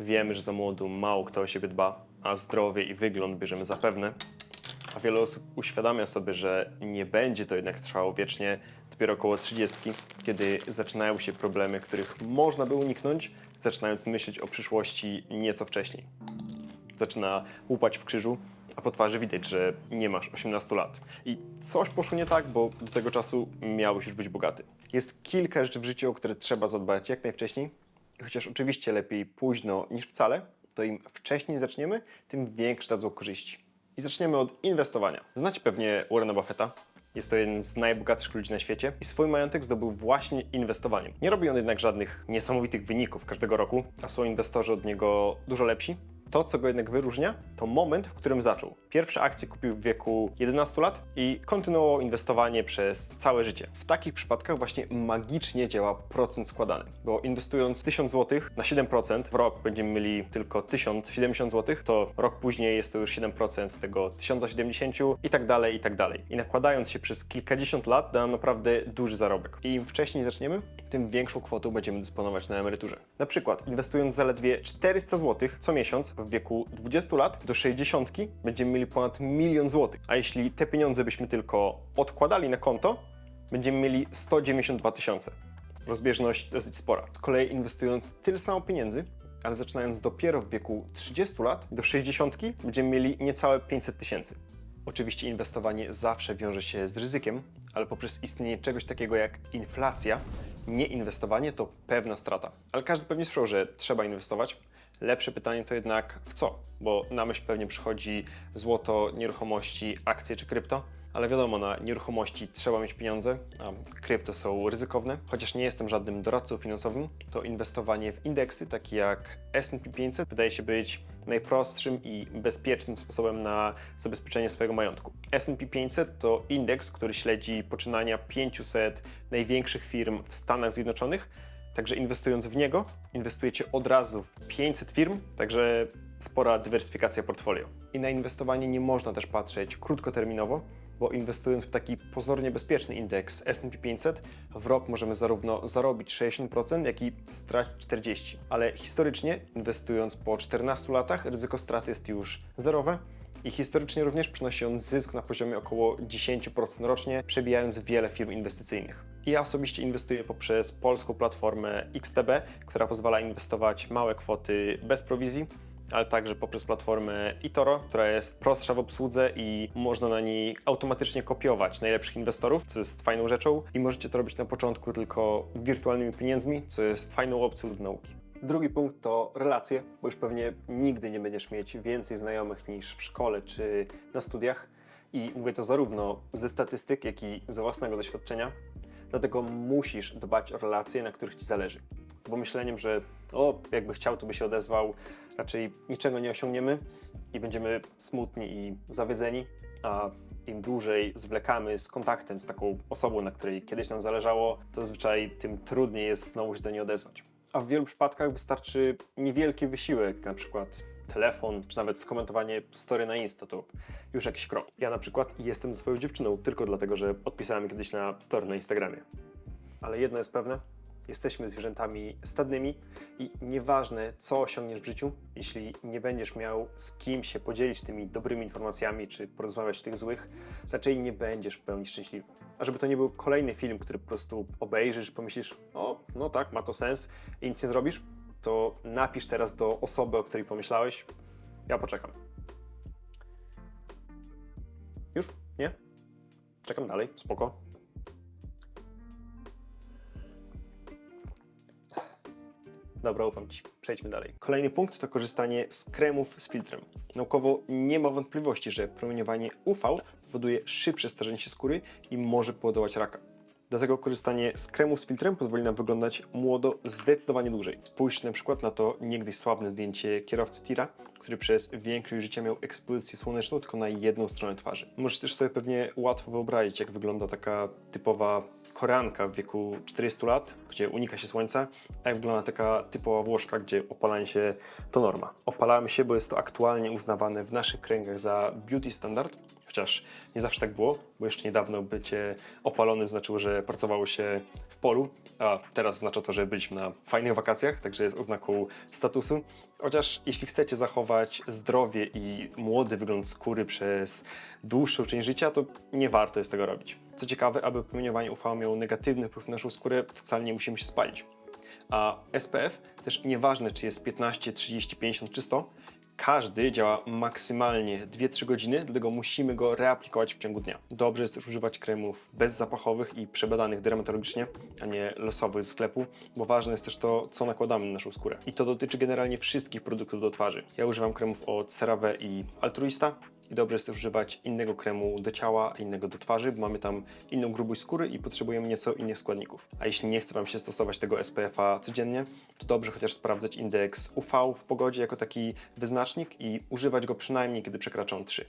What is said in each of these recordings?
Wiemy, że za młodu mało kto o siebie dba, a zdrowie i wygląd bierzemy zapewne. A wiele osób uświadamia sobie, że nie będzie to jednak trwało wiecznie dopiero około 30, kiedy zaczynają się problemy, których można by uniknąć, zaczynając myśleć o przyszłości nieco wcześniej. Zaczyna łupać w krzyżu, a po twarzy widać, że nie masz 18 lat. I coś poszło nie tak, bo do tego czasu miałeś już być bogaty. Jest kilka rzeczy w życiu, o które trzeba zadbać jak najwcześniej. I chociaż oczywiście lepiej późno niż wcale, to im wcześniej zaczniemy, tym większe dadzą korzyści. I zaczniemy od inwestowania. Znacie pewnie Warrena Buffetta. Jest to jeden z najbogatszych ludzi na świecie i swój majątek zdobył właśnie inwestowaniem. Nie robi on jednak żadnych niesamowitych wyników każdego roku, a są inwestorzy od niego dużo lepsi. To, co go jednak wyróżnia, to moment, w którym zaczął. Pierwsze akcje kupił w wieku 11 lat i kontynuował inwestowanie przez całe życie. W takich przypadkach właśnie magicznie działa procent składany, bo inwestując 1000 zł na 7% w rok będziemy mieli tylko 1070 zł, to rok później jest to już 7% z tego 1070 i tak dalej, i tak dalej. I nakładając się przez kilkadziesiąt lat da nam naprawdę duży zarobek. I im wcześniej zaczniemy, tym większą kwotą będziemy dysponować na emeryturze. Na przykład inwestując zaledwie 400 zł co miesiąc w wieku 20 lat do 60 będziemy mieli ponad milion złotych. A jeśli te pieniądze byśmy tylko odkładali na konto, będziemy mieli 192 tysiące. Rozbieżność dosyć spora. Z kolei inwestując tyle samo pieniędzy, ale zaczynając dopiero w wieku 30 lat do 60 będziemy mieli niecałe 500 tysięcy. Oczywiście inwestowanie zawsze wiąże się z ryzykiem, ale poprzez istnienie czegoś takiego jak inflacja, nieinwestowanie to pewna strata. Ale każdy pewnie słyszał, że trzeba inwestować. Lepsze pytanie to jednak w co? Bo na myśl pewnie przychodzi złoto, nieruchomości, akcje czy krypto. Ale wiadomo, na nieruchomości trzeba mieć pieniądze, a krypto są ryzykowne. Chociaż nie jestem żadnym doradcą finansowym, to inwestowanie w indeksy, takie jak S&P 500, wydaje się być najprostszym i bezpiecznym sposobem na zabezpieczenie swojego majątku. S&P 500 to indeks, który śledzi poczynania 500 największych firm w Stanach Zjednoczonych, Także inwestując w niego, inwestujecie od razu w 500 firm, także spora dywersyfikacja portfolio. I na inwestowanie nie można też patrzeć krótkoterminowo, bo inwestując w taki pozornie bezpieczny indeks S&P 500, w rok możemy zarówno zarobić 60%, jak i stracić 40%. Ale historycznie, inwestując po 14 latach, ryzyko straty jest już zerowe, i historycznie również przynosi on zysk na poziomie około 10% rocznie, przebijając wiele firm inwestycyjnych. Ja osobiście inwestuję poprzez polską platformę XTB, która pozwala inwestować małe kwoty bez prowizji, ale także poprzez platformę eToro, która jest prostsza w obsłudze i można na niej automatycznie kopiować najlepszych inwestorów, co jest fajną rzeczą i możecie to robić na początku tylko wirtualnymi pieniędzmi, co jest fajną opcją do nauki. Drugi punkt to relacje, bo już pewnie nigdy nie będziesz mieć więcej znajomych niż w szkole czy na studiach. I mówię to zarówno ze statystyk, jak i ze własnego doświadczenia. Dlatego musisz dbać o relacje, na których ci zależy. Bo myśleniem, że o, jakby chciał, to by się odezwał, raczej niczego nie osiągniemy i będziemy smutni i zawiedzeni, a im dłużej zwlekamy z kontaktem z taką osobą, na której kiedyś nam zależało, to zazwyczaj tym trudniej jest znowu się do niej odezwać. A w wielu przypadkach wystarczy niewielki wysiłek, na przykład telefon, czy nawet skomentowanie story na Insta, to już jakiś krok. Ja na przykład jestem ze swoją dziewczyną tylko dlatego, że odpisałem kiedyś na story na Instagramie. Ale jedno jest pewne, jesteśmy zwierzętami stadnymi i nieważne, co osiągniesz w życiu, jeśli nie będziesz miał z kim się podzielić tymi dobrymi informacjami, czy porozmawiać tych złych, raczej nie będziesz w pełni szczęśliwy. A żeby to nie był kolejny film, który po prostu obejrzysz, pomyślisz, o, no tak, ma to sens i nic nie zrobisz, to napisz teraz do osoby, o której pomyślałeś, ja poczekam. Już? Nie? Czekam dalej, spoko. Dobra, ufam Ci. Przejdźmy dalej. Kolejny punkt to korzystanie z kremów z filtrem. Naukowo nie ma wątpliwości, że promieniowanie UV powoduje szybsze starzenie się skóry i może powodować raka. Dlatego korzystanie z kremów z filtrem pozwoli nam wyglądać młodo zdecydowanie dłużej. Spójrzcie na przykład na to niegdyś sławne zdjęcie kierowcy tira, który przez większość życia miał ekspozycję słoneczną tylko na jedną stronę twarzy. Możecie też sobie pewnie łatwo wyobrazić, jak wygląda taka typowa Koreanka w wieku 40 lat, gdzie unika się słońca, a jak wygląda taka typowa Włoszka, gdzie opalanie się to norma. Opalamy się, bo jest to aktualnie uznawane w naszych kręgach za beauty standard, chociaż nie zawsze tak było, bo jeszcze niedawno bycie opalonym znaczyło, że pracowało się w polu, a teraz oznacza to, że byliśmy na fajnych wakacjach, także jest oznaką statusu. Chociaż jeśli chcecie zachować zdrowie i młody wygląd skóry przez dłuższą część życia, to nie warto jest tego robić. Co ciekawe, aby promieniowanie UV miało negatywny wpływ na naszą skórę, wcale nie musimy się spalić. A SPF też nieważne, czy jest 15, 30, 50 czy 100, każdy działa maksymalnie 2-3 godziny, dlatego musimy go reaplikować w ciągu dnia. Dobrze jest też używać kremów bezzapachowych i przebadanych dermatologicznie, a nie losowych z sklepu, bo ważne jest też to, co nakładamy na naszą skórę. I to dotyczy generalnie wszystkich produktów do twarzy. Ja używam kremów od CeraVe i Altruista, i dobrze jest używać innego kremu do ciała, innego do twarzy, bo mamy tam inną grubość skóry i potrzebujemy nieco innych składników. A jeśli nie chce Wam się stosować tego SPF-a codziennie, to dobrze chociaż sprawdzać indeks UV w pogodzie jako taki wyznacznik i używać go przynajmniej, kiedy przekracza on 3.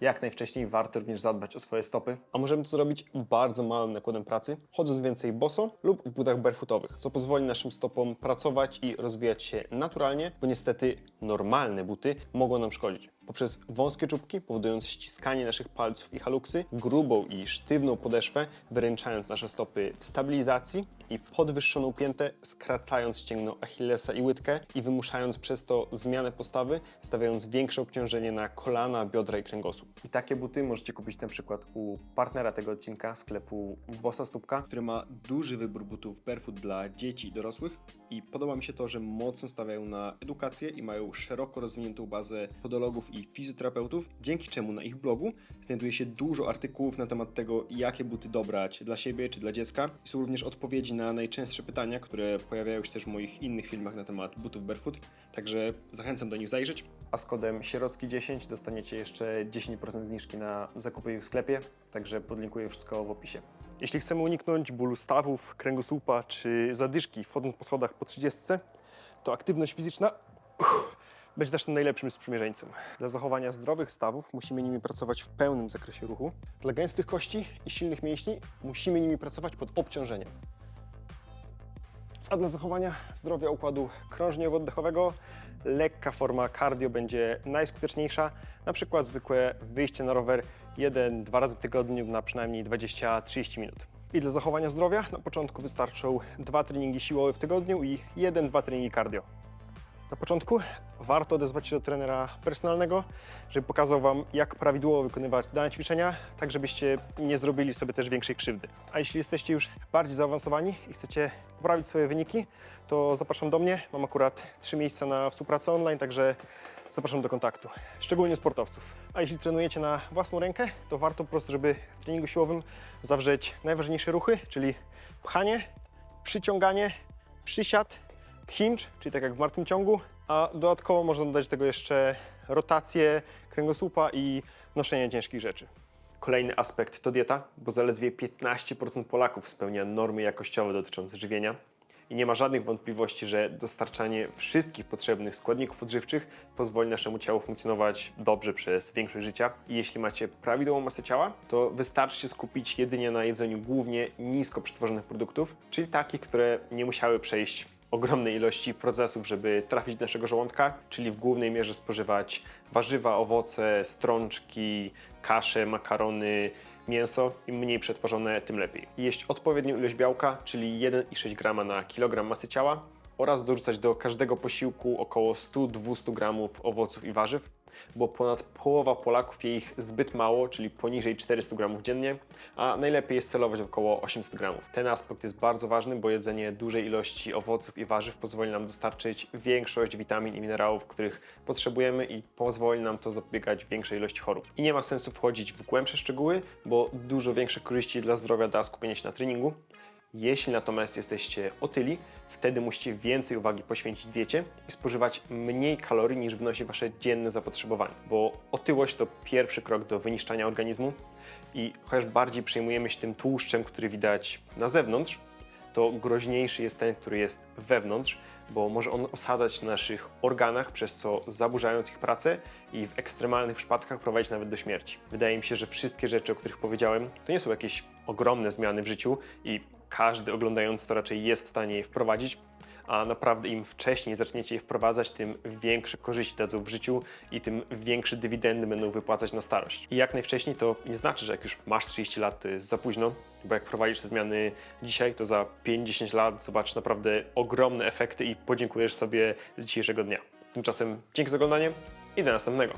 Jak najwcześniej warto również zadbać o swoje stopy, a możemy to zrobić bardzo małym nakładem pracy, chodząc więcej boso lub w butach barefootowych, co pozwoli naszym stopom pracować i rozwijać się naturalnie, bo niestety normalne buty mogą nam szkodzić. Poprzez wąskie czubki, powodując ściskanie naszych palców i haluksy, grubą i sztywną podeszwę, wyręczając nasze stopy w stabilizacji i podwyższoną piętę, skracając ścięgno Achillesa i łydkę i wymuszając przez to zmianę postawy, stawiając większe obciążenie na kolana, biodra i kręgosłup. I takie buty możecie kupić na przykład u partnera tego odcinka, sklepu Bossa Stópka, który ma duży wybór butów barefoot dla dzieci i dorosłych i podoba mi się to, że mocno stawiają na edukację i mają szeroko rozwiniętą bazę podologów i fizjoterapeutów, dzięki czemu na ich blogu znajduje się dużo artykułów na temat tego, jakie buty dobrać dla siebie czy dla dziecka. Są również odpowiedzi na najczęstsze pytania, które pojawiają się też w moich innych filmach na temat butów barefoot, także zachęcam do nich zajrzeć. A z kodem Sierocki10 dostaniecie jeszcze 10% zniżki na zakupy ich w sklepie, także podlinkuję wszystko w opisie. Jeśli chcemy uniknąć bólu stawów, kręgosłupa czy zadyszki wchodząc po schodach po 30, to aktywność fizyczna uff, będzie naszym najlepszym sprzymierzeńcem. Dla zachowania zdrowych stawów musimy nimi pracować w pełnym zakresie ruchu. Dla gęstych kości i silnych mięśni musimy nimi pracować pod obciążeniem. A dla zachowania zdrowia układu krążniowo-oddechowego lekka forma cardio będzie najskuteczniejsza. Na przykład zwykłe wyjście na rower 1-2 razy w tygodniu na przynajmniej 20-30 minut. I dla zachowania zdrowia na początku wystarczą dwa treningi siłowe w tygodniu i 1-2 treningi cardio. Na początku warto odezwać się do trenera personalnego, żeby pokazał Wam, jak prawidłowo wykonywać dane ćwiczenia, tak żebyście nie zrobili sobie też większej krzywdy. A jeśli jesteście już bardziej zaawansowani i chcecie poprawić swoje wyniki, to zapraszam do mnie. Mam akurat trzy miejsca na współpracę online, także zapraszam do kontaktu, szczególnie sportowców. A jeśli trenujecie na własną rękę, to warto po prostu, żeby w treningu siłowym zawrzeć najważniejsze ruchy, czyli pchanie, przyciąganie, przysiad, hinge, czyli tak jak w martwym ciągu, a dodatkowo można dodać do tego jeszcze rotację kręgosłupa i noszenie ciężkich rzeczy. Kolejny aspekt to dieta, bo zaledwie 15% Polaków spełnia normy jakościowe dotyczące żywienia. I nie ma żadnych wątpliwości, że dostarczanie wszystkich potrzebnych składników odżywczych pozwoli naszemu ciału funkcjonować dobrze przez większość życia. I jeśli macie prawidłową masę ciała, to wystarczy się skupić jedynie na jedzeniu głównie nisko przetworzonych produktów, czyli takich, które nie musiały przejść ogromnej ilości procesów, żeby trafić do naszego żołądka, czyli w głównej mierze spożywać warzywa, owoce, strączki, kasze, makarony, mięso. Im mniej przetworzone, tym lepiej. Jeść odpowiednią ilość białka, czyli 1,6 g na kilogram masy ciała oraz dorzucać do każdego posiłku około 100-200 g owoców i warzyw, bo ponad połowa Polaków je ich zbyt mało, czyli poniżej 400 g dziennie, a najlepiej jest celować w około 800 g. Ten aspekt jest bardzo ważny, bo jedzenie dużej ilości owoców i warzyw pozwoli nam dostarczyć większość witamin i minerałów, których potrzebujemy i pozwoli nam to zapobiegać większej ilości chorób. I nie ma sensu wchodzić w głębsze szczegóły, bo dużo większe korzyści dla zdrowia da skupienie się na treningu. Jeśli natomiast jesteście otyli, wtedy musicie więcej uwagi poświęcić diecie i spożywać mniej kalorii niż wynosi wasze dzienne zapotrzebowanie, bo otyłość to pierwszy krok do wyniszczania organizmu i chociaż bardziej przejmujemy się tym tłuszczem, który widać na zewnątrz, to groźniejszy jest ten, który jest wewnątrz, bo może on osadzać na naszych organach, przez co zaburzając ich pracę i w ekstremalnych przypadkach prowadzić nawet do śmierci. Wydaje mi się, że wszystkie rzeczy, o których powiedziałem, to nie są jakieś ogromne zmiany w życiu i każdy oglądający to raczej jest w stanie je wprowadzić, a naprawdę im wcześniej zaczniecie je wprowadzać, tym większe korzyści dadzą w życiu i tym większe dywidendy będą wypłacać na starość. I jak najwcześniej to nie znaczy, że jak już masz 30 lat, to jest za późno, bo jak prowadzisz te zmiany dzisiaj, to za 5-10 lat zobaczysz naprawdę ogromne efekty i podziękujesz sobie dzisiejszego dnia. Tymczasem dzięki za oglądanie i do następnego.